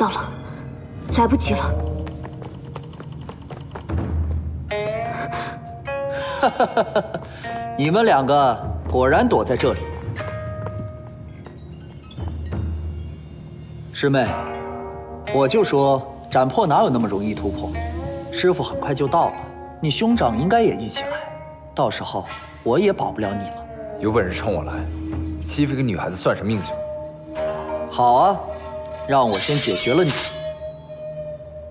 糟了，来不及了！你们两个果然躲在这里。师妹，我就说斩破哪有那么容易突破？师傅很快就到了，你兄长应该也一起来，到时候我也保不了你了。有本事冲我来，欺负一个女孩子算什么英雄？好啊，让我先解决了你，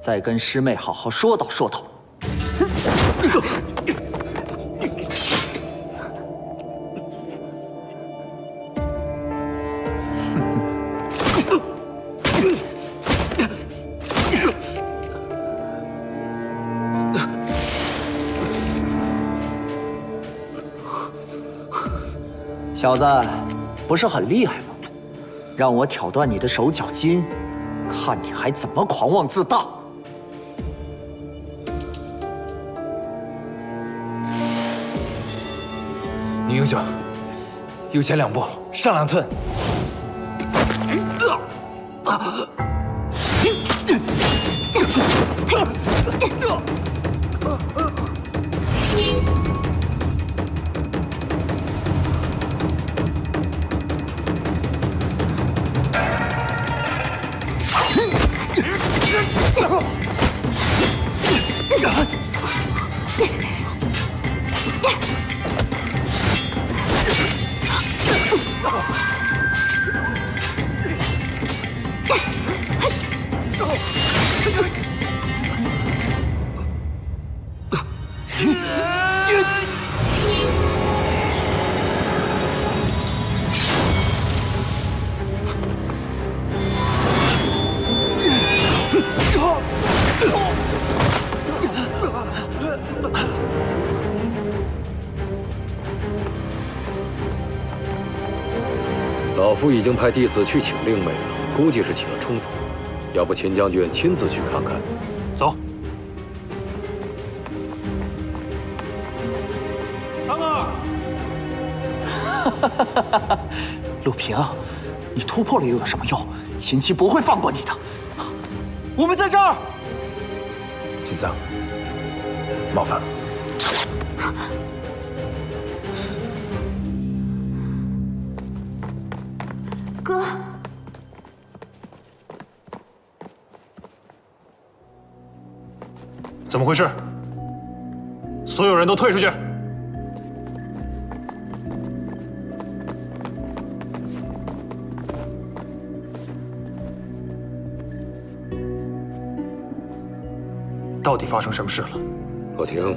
再跟师妹好好说道说道。小子，不是很厉害吗？让我挑断你的手脚筋，看你还怎么狂妄自大！女英雄，右前两步，上两寸。老夫已经派弟子去请令妹了，估计是起了冲突。要不秦将军亲自去看看？走。三儿，陆平，你突破了又有什么用？秦七不会放过你的。我们在这儿。秦桑，冒犯了。怎么回事？所有人都退出去！到底发生什么事了？洛婷，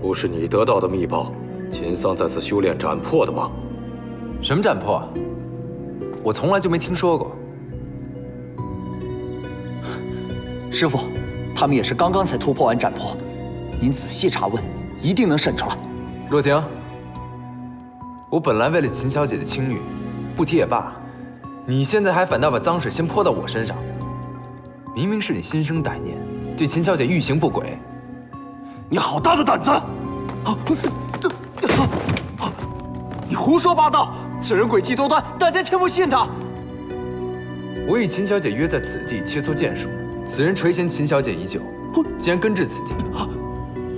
不是你得到的密报，秦桑在此修炼斩破的吗？什么斩破？我从来就没听说过。师傅，他们也是刚刚才突破完斩破，您仔细查问，一定能审出来。洛婷，我本来为了秦小姐的清誉，不提也罢。你现在还反倒把脏水先泼到我身上，明明是你心生歹念，对秦小姐欲行不轨。你好大的胆子！你胡说八道！此人诡计多端，大家切莫信他。我与秦小姐约在此地切磋剑术，此人垂涎秦小姐已久，竟然根至此地，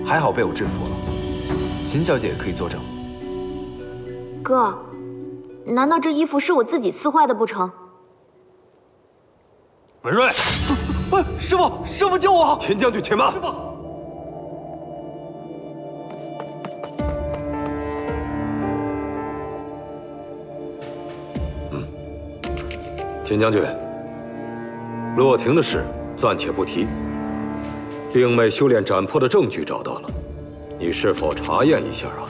还好被我制服了。秦小姐也可以作证。哥，难道这衣服是我自己刺坏的不成？文瑞，师傅，师傅救我！秦将军，且慢。师傅，秦将军，洛婷的事暂且不提。令妹修炼斩魄的证据找到了，你是否查验一下啊？